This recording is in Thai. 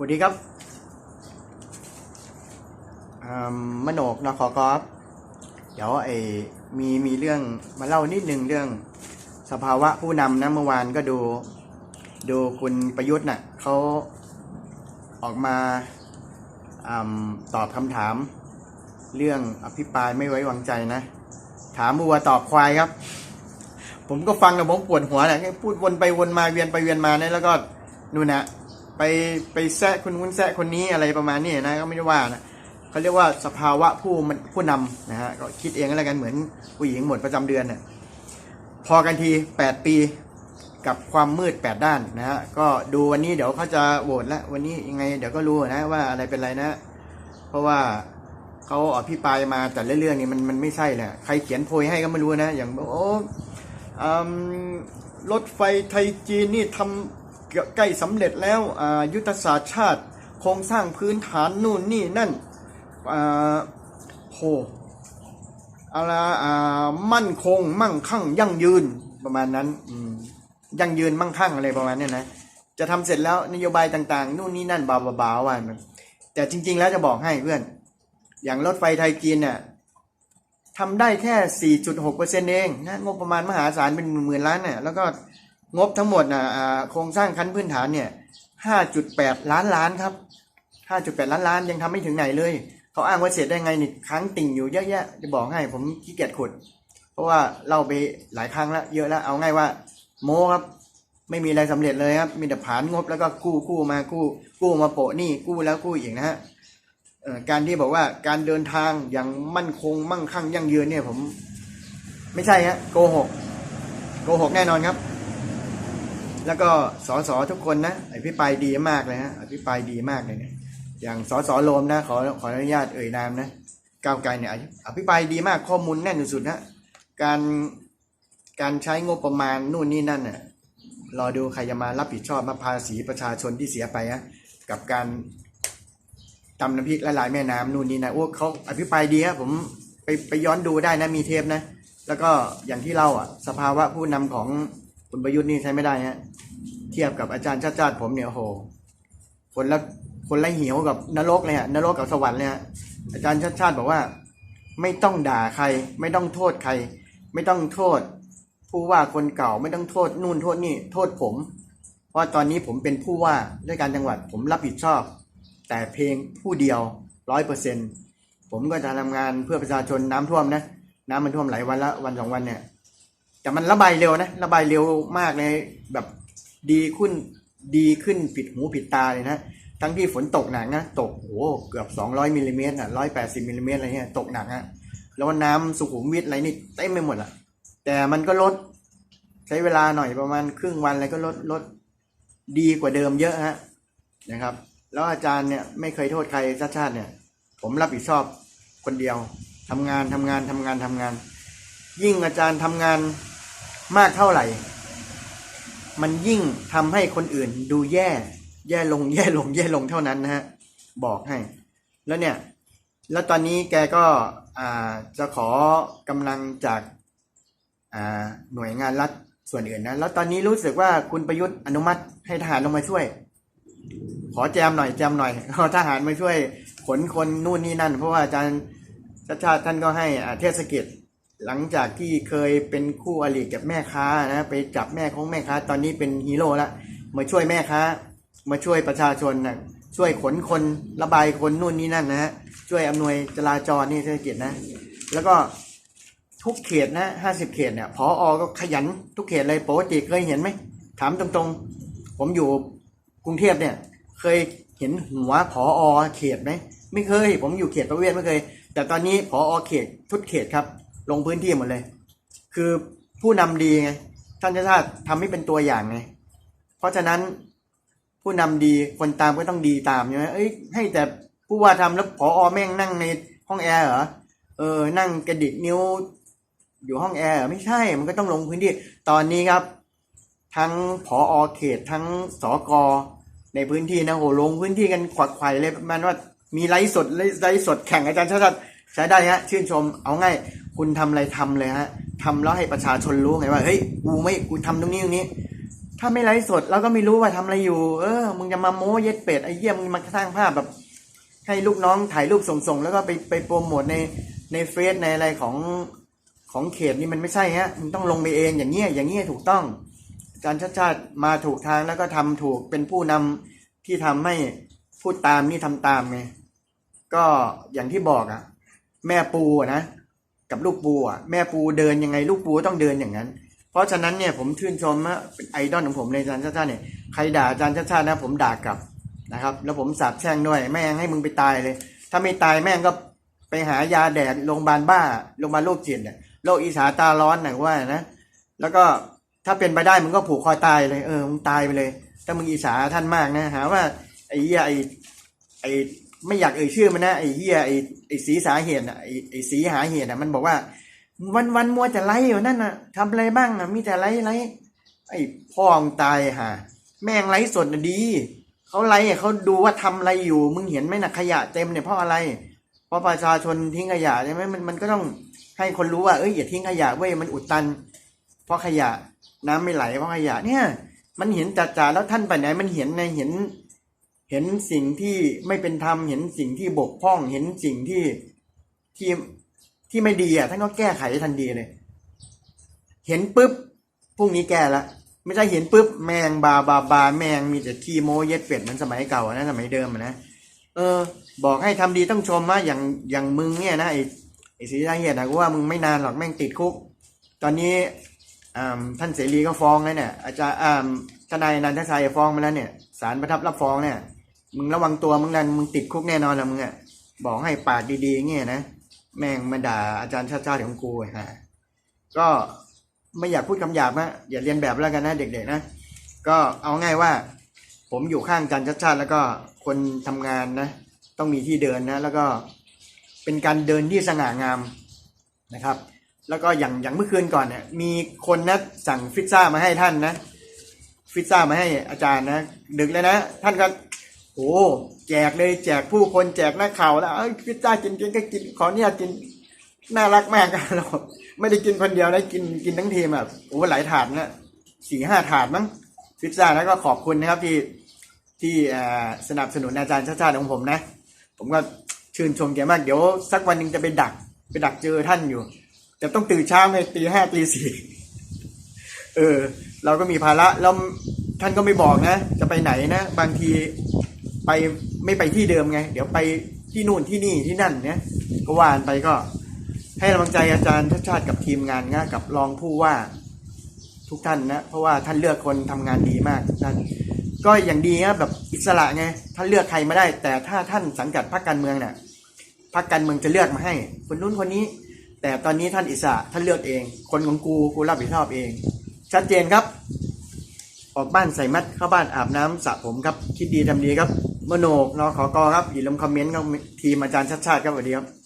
สวัสดีครับมโนกนคอกรอฟเดี๋ยวไอ้มีมีเรื่องมาเล่านิดนึงเรื่อง สภาวะผู้นำนะเมื่อวานก็ดู ดูคุณประยุทธ์น่ะเขาออกมาอตอบคำถาม เรื่องอภิปรายไม่ไว้วางใจนะ ถามวัวตอบควายครับ ผมก็ฟังแล้วผมปวดหัวแหละพูดวนไปวนมาเวียนไปเวียนมาเนี่ยแล้วก็นู่นนะ ไปไปแซะคนนู้นแซะคนนี้อะไรประมาณนี้นะก็ไม่ได้ว่านะเขาเรียกว่าสภาวะผู้มันผู้นำนะฮะก็คิดเองก็แล้วกันเหมือนผู้หญิงหมดประจำเดือนเนี่ยพอกันทีแปดปีกับความมืดแปดด้านนะฮะก็ดูวันนี้เดี๋ยวเขาจะโหวตแล้ววันนี้ยังไงเดี๋ยวก็รู้นะว่าอะไรเป็นอะไรนะ เพราะว่าเขาอภิปรายมาแต่เรื่องนี่มันมันไม่ใช่แหละใครเขียนโพยให้ก็ไม่รู้นะ อย่างโอ้รถไฟไทยจีนนี่ทำ ใกล้สำเร็จแล้วอายุทธศาสตร์ชาติโครงสร้างพื้นฐานนู่นนี่นั่นอ่าโหอะไรอ่ามั่นคง มั่งคั่ง ยั่งยืนประมาณนั้นยั่งยืนมั่งคั่งอะไรประมาณนี้นะจะทำเสร็จแล้วนโยบายต่างๆ นู่นนี่นั่นบาบาบาว่ามันแต่จริง ๆ แล้วจะบอกให้เพื่อน อย่างรถไฟไทยจีนเนี่ยทำได้แค่ 4.6%เองนะงบประมาณมหาศาลเป็นหมื่นๆล้านเนี่ยแล้วก็ งบทั้งหมดนะอ่าโครงสร้างขั้นพื้นฐานเนี่ย5.8ล้านล้านครับ5.8ล้านล้านยังทำไม่ถึงไหนเลย เขาอ้างว่าเสร็จได้ไงนี่ค้างติ่งอยู่เยอะแยะจะบอกให้ผมขี้เกียจขุด เพราะว่าเล่าไปหลายครั้งแล้วเยอะแล้วเอาง่ายว่า โมครับ ไม่มีอะไรสำเร็จเลยครับ มีแต่ผานงบแล้วก็กู้กู้มากู้ กู้มาโปะนี่กู้แล้วกู้อีกนะฮะการที่บอกว่าการเดินทางอย่างมั่นคงมั่งคั่งยั่งยืนเนี่ยผม ไม่ใช่ฮะโกหกโกหกแน่นอนครับ แล้วก็สสทุกคนนะอภิปรายดีมากเลยฮะอภิปรายดีมากเลยเนี่ยอย่างสสโลมนะขอขออนุญาตเอ่ยนามนะก้าวไกลเนี่ยอภิปรายดีมากข้อมูลแน่นสุดๆนะการการใช้งบประมาณนู่นนี่นั่นน่ะรอดูใครจะมารับผิดชอบมาภาษีประชาชนที่เสียไปฮะกับการตำน้ำพริกละลายแม่น้ำนู่นนี่นะโอ้เขาอภิปรายดีครับผมไปไปย้อนดูได้นะมีเทปนะ แล้วก็อย่างที่เล่าอะสภาวะผู้นำของ คุณประยุทธ์นี่ใช้ไม่ได้ฮะเทียบกับอาจารย์ชาติชาติผมเนี่ยโอ้โหคนละคนละเหี่ยวกับนรกเลยฮะนรกกับสวรรค์เลยฮะอาจารย์ชาติชาติบอกว่า ไม่ต้องด่าใคร ไม่ต้องโทษใคร ไม่ต้องโทษ ผู้ว่าคนเก่าไม่ต้องโทษนู่นโทษนี่โทษผม เพราะตอนนี้ผมเป็นผู้ว่าด้วยการจังหวัดผมรับผิดชอบ แต่เพลงผู้เดียวร้อยเปอร์เซ็นผมก็จะทำงานเพื่อประชาชนน้ำท่วมนะ น้ำมันท่วมหลายวันละวันสองวันเนี่ย แต่มันระบายเร็วนะ ระบายเร็วมากเลยแบบดีขึ้นดีขึ้นผิดหูผิดตาเลยนะ ทั้งที่ฝนตกหนักนะ ตกโอ้โหเกือบสองร้อยมิลลิเมตรอะร้อยแปดสิบมิลลิเมตรอะไรเงี้ยตกหนักฮะแล้วน้ำสุขุมวิทอะไรนี่เต็มไปหมดอะแต่มันก็ลด ใช้เวลาหน่อยประมาณครึ่งวันอะไรก็ลดลดดีกว่าเดิมเยอะฮะนะครับ แล้วอาจารย์เนี่ยไม่เคยโทษใครชาติชาติเนี่ย ผมรับผิดชอบคนเดียวทำงานทำงานทำงานทำงาน ยิ่งอาจารย์ทำงาน มากเท่าไหร่ มันยิ่งทำให้คนอื่นดูแย่ แย่ลงแย่ลงแย่ลงเท่านั้นนะฮะ บอกให้ แล้วเนี่ย แล้วตอนนี้แกก็อ่าจะขอกำลังจากอ่าหน่วยงานรัฐส่วนอื่นนะ แล้วตอนนี้รู้สึกว่าคุณประยุทธ์อนุมัติให้ทหารลงมาช่วย ขอแจมหน่อยแจมหน่อยเอาทหารมาช่วยขนคนนู่นนี่นั่น เพราะว่าอาจารย์ชาติชาติท่านก็ให้เทศกิจ หลังจากที่เคยเป็นคู่อริกับแม่ค้านะไปจับแม่ของแม่ค้า ตอนนี้เป็นฮีโร่ละมาช่วยแม่ค้า มาช่วยประชาชนนะช่วยขนคนระบายคนนู่นนี่นั่นนะฮะช่วยอำนวยจราจรนี่เทศกิจนะ แล้วก็ทุกเขตนะห้าสิบเขตเนี่ยพออก็ขยันทุกเขตเลยปกติเคยเห็นไหมถามตรงๆ ผมอยู่กรุงเทพเนี่ย เคยเห็นหัวผออเขตไหมไม่เคย ผมอยู่เขตประเวศไม่เคย แต่ตอนนี้ผออเขตทุกเขตครับ ลงพื้นที่หมดเลย คือผู้นำดีไงท่านชาติชาติทำให้เป็นตัวอย่างไงเพราะฉะนั้นผู้นำดีคนตามก็ต้องดีตามใช่ไหมเอ้ยให้แต่ผู้ว่าทำแล้วผออแม่งนั่งในห้องแอร์เหรอเออนั่งกระดิกนิ้ว อยู่ห้องแอร์ไม่ใช่มันก็ต้องลงพื้นที่ ตอนนี้ครับ ทั้งผออเขตทั้งสกในพื้นที่นะโหลงพื้นที่กันขวักไขว่เลยประมาณว่ามีไลฟ์สดไลฟ์สดแข่งอาจารย์ชาติใช้ได้ฮะชื่นชมเอาง่าย คุณทำอะไรทำเลยฮะทำแล้วให้ประชาชนรู้ไงว่าเฮ้ยกูไม่กูทำตรงนี้ตรงนี้ ถ้าไม่ไลฟ์สดเราก็ไม่รู้ว่าทำอะไรอยู่ เออมึงจะมาโม้เย็ดเป็ดไอ้เหี้ยมึงมาสร้างภาพแบบ ให้ลูกน้องถ่ายรูปส่งๆ แล้วก็ไปไปโปรโมทในในเฟซในอะไรของของเขตนี่มันไม่ใช่ฮะมึงต้องลงไปเองอย่างเงี้ยอย่างเงี้ยถูกต้องอาจารย์ชาติชาติมาถูกทางแล้วก็ทำถูกเป็นผู้นำที่ทำให้พูดตามนี่ทำตามไงก็อย่างที่บอกอะแม่ปูนะ กับลูกปูอะแม่ปูเดินยังไงลูกปูต้องเดินอย่างนั้น เพราะฉะนั้นเนี่ยผมชื่นชมนะเป็นไอดอลของผมเลยอาจารย์ชาติชาติเนี่ยใครด่าอาจารย์ชาติชาตินะผมด่ากลับนะครับ แล้วผมสาบแช่งด้วยแม่งให้มึงไปตายเลย ถ้าไม่ตายแม่งก็ไปหายาแดดโรงพยาบาลบ้าโรงพยาบาลโรคจิตเนี่ยโรคอีสาตาร้อนหนะว่านะ แล้วก็ถ้าเป็นไปได้มึงก็ผูกคอตายเลยเออมึงตายไปเลย ถ้ามึงอีสาท่านมากนะหาว่าไอ้เหี้ยไอ้ไอ้ ไม่อยากเอ่ยชื่อมันนะไอ้เหี้ยไอ้ไอ้สีสาเหตุอะไอ้ไอ้สีหาเหตุอะมันบอกว่า วันวันมัวแต่ไล่อยู่นั่นน่ะทำอะไรบ้างอะมีแต่ไล่ไล่ไอ้พ่องตายห่าแม่งไล่สดน่ะดีเขาไล่เขาดูว่าทำอะไรอยู่ มึงเห็นไหมน่ะขยะเต็มเนี่ยเพราะอะไร เพราะประชาชนทิ้งขยะใช่ไหมมันมันก็ต้องให้คนรู้ว่าเอ้ยอย่าทิ้งขยะเว้ยมันอุดตัน เพราะขยะน้ำไม่ไหลเพราะขยะเนี่ย มันเห็นจ่าแล้วท่านไปไหนมันเห็นในเห็น เห็นสิ่งที่ไม่เป็นธรรมเห็นสิ่งที่บกพร่องเห็นสิ่งที่ที่ที่ไม่ดีอะท่านก็แก้ไขทันทีเลย เห็นปุ๊บพรุ่งนี้แก้ละไม่ใช่เห็นปุ๊บแมงบาบาบาแมงมีแต่ขี้โมเย็ดเป็ดมือนสมัยเก่านะสมัยเดิมนะเออ บอกให้ทำดีต้องชมว่าอย่างอย่างมึงเนี่ยนะไอ้ไอ้สีสาเหตุนะกูว่ามึงไม่นานหรอกแม่งติดคุก ตอนนี้อ่าท่านเสรีก็ฟ้องแล้วเนี่ยอาจารย์อ่าทนายนันทชัยฟ้องมาแล้วเนี่ยศาลประทับรับฟ้องเนี่ย มึงระวังตัวมึงนั่นมึงติดคุกแน่นอนละมึงอะบอกให้ปากดีๆเงี้ยนะแม่งมาด่าอาจารย์ชาติชาติของกูฮะก็ไม่อยากพูดคำหยาบนะอย่าเรียนแบบแล้วกันนะเด็กๆนะก็เอาง่ายว่า ผมอยู่ข้างอาจารย์ชาติชาติแล้วก็คนทำงานนะ ต้องมีที่เดินนะ แล้วก็เป็นการเดินที่สง่างามนะครับ แล้วก็อย่างอย่างเมื่อคืนก่อนเนี่ยมีคนนะสั่งฟิซซ่ามาให้ท่านนะ ฟิซซ่ามาให้อาจารย์นะ ดึกเลยนะ ท่านก็ โอ้แจกเลยแจกผู้คนแจกนักข่าวแล้วเอ้ยฟิซซ่ากินกินก็กินขอเนี่ยกินน่ารักมากเราไม่ได้กินคนเดียวนะกินกินทั้งทีมแบบโอ้หลายถาดนะสี่ห้าถาดมั้งฟิซซ่าแล้วก็ขอบคุณนะครับที่ที่สนับสนุนอาจารย์ชาชาติของผมนะ ผมก็ชื่นชมแกมาก เดี๋ยวสักวันหนึ่งจะไปดัก ไปดักเจอท่านอยู่แต่ต้องตื่นเช้าไงตีห้าตีสี่เออ เราก็มีภาระแล้วท่านก็ไม่บอกนะ จะไปไหนนะ บางที ไปไม่ไปที่เดิมไง เดี๋ยวไปที่นู่นที่นี่ที่นั่นเนี่ยก็วานไปก็ ให้กำลังใจอาจารย์ชาติชาติกับทีมงานนะกับรองผู้ว่าทุกท่านนะเพราะว่าท่านเลือกคนทำงานดีมากท่านก็อย่างดีนะแบบอิสระไงท่านเลือกใครมาได้ แต่ถ้าท่านสังกัดพรรคการเมืองเนี่ยพรรคการเมืองจะเลือกมาให้ คนนู้นคนนี้ แต่ตอนนี้ท่านอิสระท่านเลือกเอง คนของกูกูรับผิดชอบเอง ชัดเจนครับ ออกบ้านใส่มัดเข้าบ้านอาบน้ำสระผมครับ คิดดีทำดีครับ มโนกนอขอกอครับอย่าลืมคอมเมนต์ทีมอาจารย์ชัดชาติครับสวัสดีครับ